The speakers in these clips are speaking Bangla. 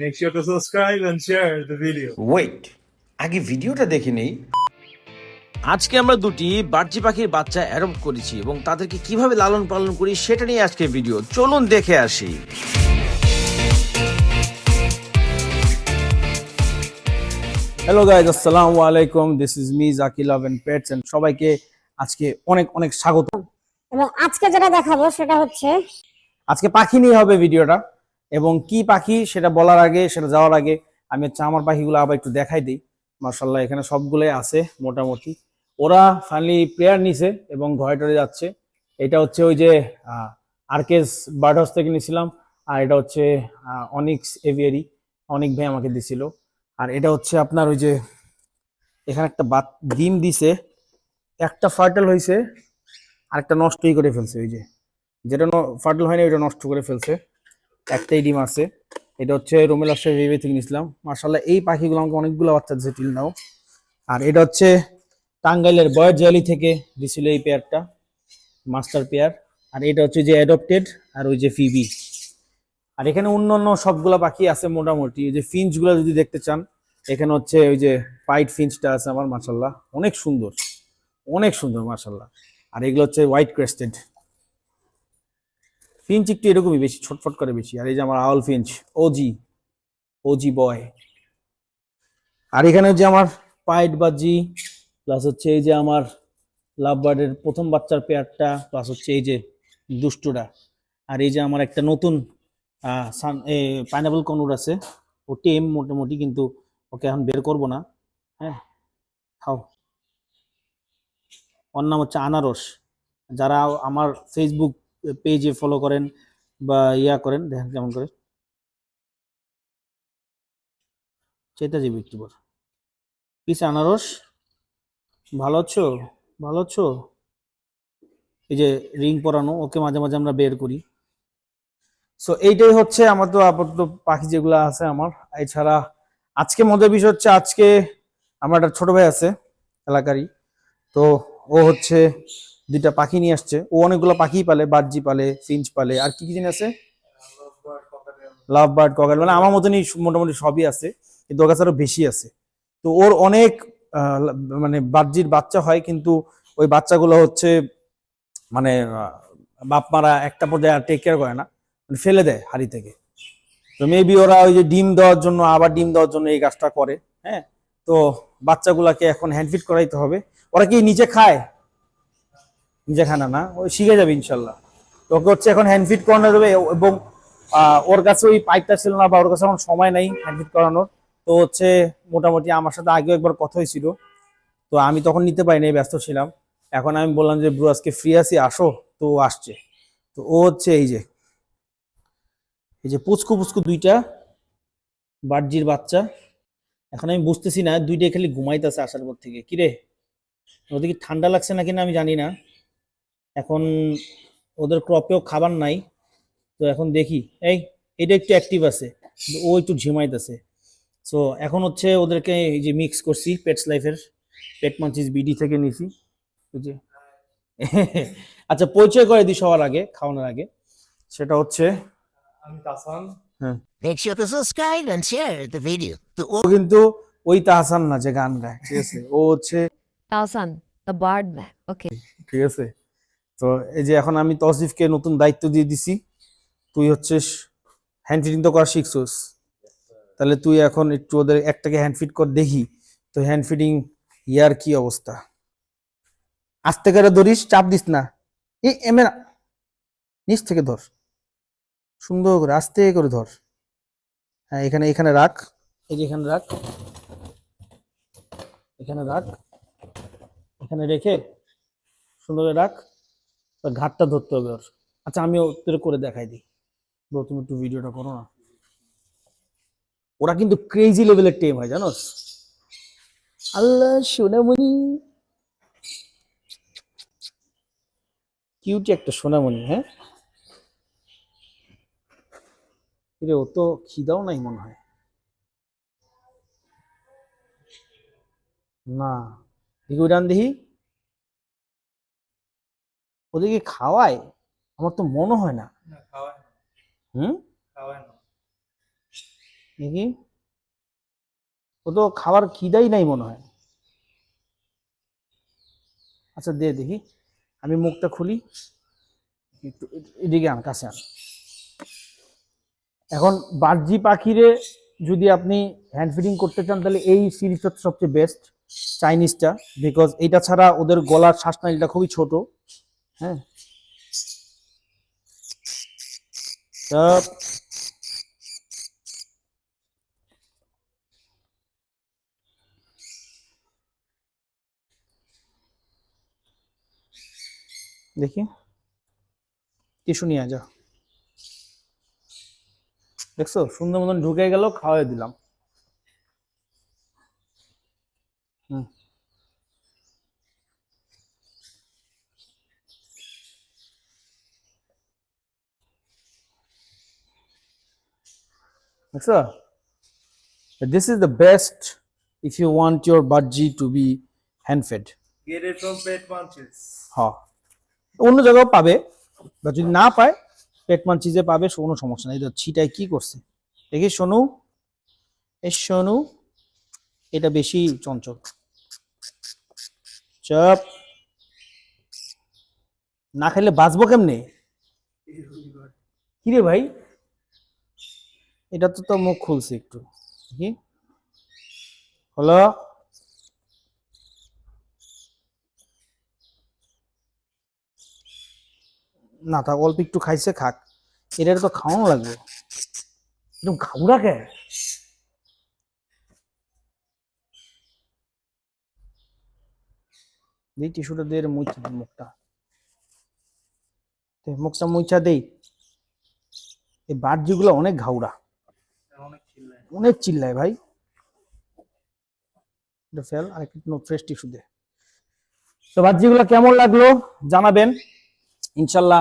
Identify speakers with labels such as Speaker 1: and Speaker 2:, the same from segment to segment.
Speaker 1: Make sure to subscribe and share the video.
Speaker 2: Wait আগে ভিডিওটা দেখে নেই?
Speaker 3: আজকে আমরা দুটি বার্জি পাখির বাচ্চা অ্যাডপ্ট করেছি এবং তাদেরকে কীভাবে লালন পালন করি সেটা নিয়ে আজকে ভিডিও। চলুন দেখে আসি।
Speaker 4: হ্যালো গাইজ আসসালামু আলাইকুম। This is me Zaki love and pets and সবাইকে আজকে অনেক অনেক স্বাগত।
Speaker 5: এবং আজকে যেটা দেখাবো সেটা হচ্ছে
Speaker 4: আজকে পাখি নিয়ে হবে ভিডিওটা। এবং কি পাখি সেটা বলার আগে, সেটা যাওয়ার আগে আমি হচ্ছে আমার পাখিগুলো আবার একটু দেখাই দিই। মার্শাল্লাহ এখানে সবগুলোই আছে মোটামুটি। ওরা ফাইনালি প্লেয়ার নিছে এবং ঘরে টরে যাচ্ছে। এটা হচ্ছে ওই যে আরকেস বার্ড হাউস থেকে নিয়েছিলাম আর এটা হচ্ছে অনিক্স এভিয়ারি অনিক ভাই আমাকে দিছিল। আর এটা হচ্ছে আপনার ওই যে, এখানে একটা বাত, ডিম দিছে। একটা ফার্টেল হয়েছে আর একটা নষ্টই করে ফেলছে ওই যে। যেটা ফার্টেল হয়নি, ওইটা নষ্ট করে ফেলছে। একটাই ডিম আছে। এটা হচ্ছে রোমেল আশা ভেবে থেকে নিয়েছিলাম মার্শাল্লাহ এই পাখিগুলো আমাকে অনেকগুলো বাচ্চা দিচ্ছে টিল নাও। আর এটা হচ্ছে টাঙ্গাইলের বয়ের জিয়ালি থেকে দিছিল এই পেয়ারটা, মাস্টার পেয়ার। আর এটা হচ্ছে যে অ্যাডপ্টেড আর ওই যে ফিবি। আর এখানে অন্য অন্য সবগুলা পাখি আছে মোটামুটি। ওই যে ফিঞ্চগুলো যদি দেখতে চান, এখানে হচ্ছে ওই যে পাইট ফিঞ্চটা আছে আমার মার্শাল্লাহ অনেক সুন্দর অনেক সুন্দর মার্শাল্লাহ আর এগুলো হচ্ছে হোয়াইট ক্রেস্টেড। ফিঞ্চ একটু এরকমই বেশি, ছটফট করে বেশি। আর এই যে আমার owl finch Ozzy Ozzy boy আর এখানে হচ্ছে আমার পাইট বাজি প্লাস হচ্ছে এই যে আমার লাভ বার্ডের প্রথম বাচ্চার পেয়ারটা প্লাস হচ্ছে এই যে দুষ্টুটা আর এই যে আমার একটা নতুন পাইনাপল কনুর আছে। ও টেম মোটামুটি, কিন্তু ওকে এখন বের করব না। হ্যাঁ খাও। ওর নাম হচ্ছে আনারস। যারা আমার ফেসবুক পেজে ফলো করেন বা ইয়া করেন, দেখেন কেমন করে। চেতা যাবে একটু পর পিস আনারস, ভালো আছো? ভালো আছো? এই যে রিং পরানো, ওকে মাঝে মাঝে আমরা বের করি। সো এইটাই হচ্ছে আমার তো আপাতত পাখি যেগুলো আছে আমার। এছাড়া আজকে মজার বিষয় হচ্ছে, আজকে আমার একটা ছোট ভাই আছে, এলাকারই। তো ও হচ্ছে দুইটা পাখি নিয়ে আসছে। ও অনেকগুলো পাখি পালে বার্জি পালে, ফিঞ্চ পালে। আর কি কি জিনিস আছে? লাভ বার্ড ককাল। মানে আমার মতনই মোটামুটি সবই আছে, কিন্তু ওর কাছে আরও বেশি আছে। তো ওর অনেক মানে বার্জির বাচ্চা হয়, কিন্তু ওই বাচ্চাগুলো হচ্ছে মানে বাপ মারা একটা পর্যায়ে আর টেক কেয়ার করে না। মানে ফেলে দেয় হাড়ি থেকে। তো মেবি ওরা ওই যে ডিম দেওয়ার জন্য, আবার ডিম দেওয়ার জন্য এই কাজটা করে হ্যাঁ? তো বাচ্চাগুলাকে এখন হ্যান্ডফিট করাইতে হবে। ওরা কি নিচে খায়? নিজে খানা না, ওই শিখে যাবে ইনশাল্লাহ। ওকে হচ্ছে এখন হ্যান্ডফিট করানো যাবে এবং ওর কাছে ওই পাইপটা ছিল না বা ওর কাছে এখন সময় নাই হ্যান্ডফিট করানোর। তো হচ্ছে মোটামুটি আমার সাথে আগেও একবার কথা হয়েছিল। তো আমি তখন নিতে পারি পারিনি ব্যস্ত ছিলাম। এখন আমি বললাম যে, ব্রু, আজকে ফ্রি আছি, আসো। তো আসছে। তো ও হচ্ছে এই যে এই যে পুচকু পুচকু দুইটা বার্জির বাচ্চা। এখন আমি বুঝতেছি না, দুইটাই খালি ঘুমাইতেছে আসার পর থেকে। কিরে, ওদের কি ঠান্ডা লাগছে নাকি না আমি জানি না। এখন ওদের ক্রপেও খাবার নাই। তো এখন দেখি এই এটা একটু অ্যাক্টিভ আছে ও একটু ঝিমাইতেছে। সো এখন হচ্ছে ওদেরকে এই যে মিক্স করছি পেটস লাইফের পেট মাঞ্চিস বিডি থেকে নিছি। এই আচ্ছা পরিচয় করে দিই সবার আগে খাওয়ানোর আগে। সেটা হচ্ছে
Speaker 1: আমি তাসান
Speaker 6: to all
Speaker 4: ও কিন্তু ওই তাহসান না যে গান গায় ঠিক আছে? ও হচ্ছে.
Speaker 7: Okay.
Speaker 4: ঠিক আছে? তো এই যে এখন আমি তসিফকে নতুন দায়িত্ব দিয়ে দিছি, তুই হচ্ছে হ্যান্ড ফিটিং তো করা শিখছোস। তাহলে তুই এখন একটু ওদের একটাকে হ্যান্ড ফিট কর দেখি, তো হ্যান্ড ফিটিং ইয়ার কি অবস্থা? আস্তে করে ধরিস, চাপ দিস না। এই এমে না নিচ থেকে ধর। সুন্দর করে, আস্তে করে ধর। হ্যাঁ এখানে এখানে রাখ। এই যে এখানে রাখ। এখানে রাখ। এখানে রেখে সুন্দর করে রাখ। ঘাটটা ধরতে হবে ওর। আচ্ছা আমি ওদের করে দেখাই দিই। ব্রো, তুমি একটু ভিডিওটা করো না। ওরা কিন্তু ক্রেজি লেভেলের টেম হয়, জানোস? আল্লাহ, সোনামণি। কিউটি একটা সোনামণি হ্যাঁ? কিরে, ও তো খিদাও নাই মনে হয়। না। দেখি ওদেরকে খাওয়ায় আমার তো মনে হয় না। হুম? দেখি ও তো খাবার খিদাই নাই মনে হয়। আচ্ছা দে দেখি। আমি মুখটা খুলি। একটু এদিকে আন কাছে আন। এখন বার্জি পাখিরে যদি আপনি হ্যান্ড ফিডিং করতে চান তাহলে এই সিরিজটা সবচেয়ে বেস্ট চাইনিজটা বিকজ এটা ছাড়া ওদের গলার শ্বাসনালীটা খুবই ছোট। হ্যাঁ তা দেখি টিস্যু নিয়ে যা দেখছ সুন্দর মতন ঢুকে গেল খাওয়াই দিলাম দেখছ this is the best if you want your budgie to be hand fed
Speaker 1: Get it from Pet Munches.
Speaker 4: হ্যাঁ অন্য জায়গাও পাবে বা যদি না পায় পেটমান চিজে পাবে কোনো সমস্যা নেই। ছিটাই কি করছে? দেখি সোনু। এ সোনু এটা বেশি চঞ্চল। চাপ। না খেলে বাঁচবো কেমনে? কিরে ভাই? এটা তো তো মুখ খুলছে একটু। দেখি। হলো? না তা অল্প একটু খাইছে, খাক। এটা তো খাওয়ানো লাগবে। একদম খাবুরা কে? দিই টিস্যুটা দিয়ে দিই মুখটা। মুখটা মুছা দেই এই বার্জিগুলো অনেক
Speaker 1: চিল্লায়
Speaker 4: অনেক চিল্লায় ভাই। ফেল আর একটু ফ্রেশ টিস্যু দে। তো বাহ্যিকগুলো কেমন লাগল জানাবেন। ইনশাল্লাহ,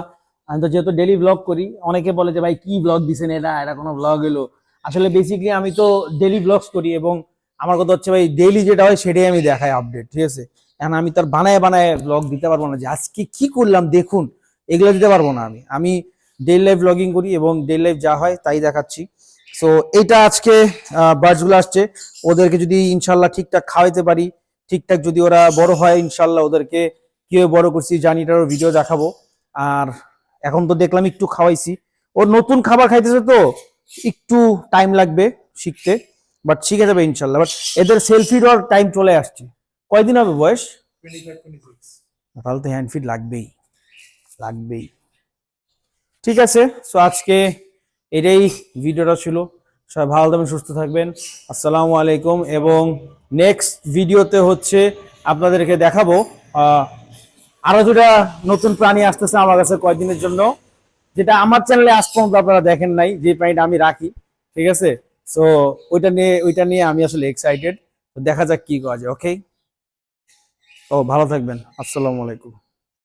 Speaker 4: আমি তো যেহেতু ডেলি ব্লগ করি, অনেকে বলে যে ভাই, কি ব্লগ দিছেন এটা? এটা কোনো ব্লগ এলো। আসলে বেসিক্যালি আমি তো ডেলি ব্লগস করি এবং আমার কথা হচ্ছে ভাই ডেইলি যেটা হয় সেটাই আমি দেখাই আপডেট ঠিক আছে? এখন আমি তার বানায় বানায় ব্লগ দিতে পারব না যে আজকে কি করলাম, দেখুন। এগুলো দিতে পারব না আমি। আমি ডেইলি লাইফ ব্লগিং করি এবং ডেইলি লাইফ যা হয় তাই দেখাচ্ছি। সো এটা আজকে বার্ডসগুলো আসছে। ওদেরকে যদি ইনশাল্লাহ ঠিকঠাক খাওয়াইতে পারি ঠিকঠাক যদি ওরা বড় হয় ইনশাল্লাহ ওদেরকে কীভাবে বড় করছি জানিটারও ভিডিও দেখাবো। আর এখন তো দেখলাম একটু খাওয়াইছি। ওর নতুন খাবার খাইতেছে তো একটু টাইম লাগবে শিখতে বাট শিখে যাবে ইনশাল্লাহ। বাট এদের সেলফি দেওয়ার টাইম চলে আসছে। কয়দিন হবে বয়স? তাহলে তো হ্যান্ড ফিট লাগবেই লাগবেই। ঠিক আছে সো আজকে এটাই ভিডিওটা ছিল। সবাই ভালো থাকবেন সুস্থ থাকবেন। আসসালামু আলাইকুম এবং নেক্সট ভিডিওতে হচ্ছে আপনাদেরকে দেখাবো আহ, আরও দুটা নতুন প্রাণী আসতেছে আমার কাছে কয়েকদিনের জন্য যেটা আমার চ্যানেলে আজ পর্যন্ত আপনারা দেখেন নাই যে প্রাণীটা আমি রাখি ঠিক আছে? সো ওইটা নিয়ে ওইটা নিয়ে আমি আসলে এক্সাইটেড দেখা যাক কি করা যায় ওকে ও ভালো থাকবেন। আসসালামু আলাইকুম।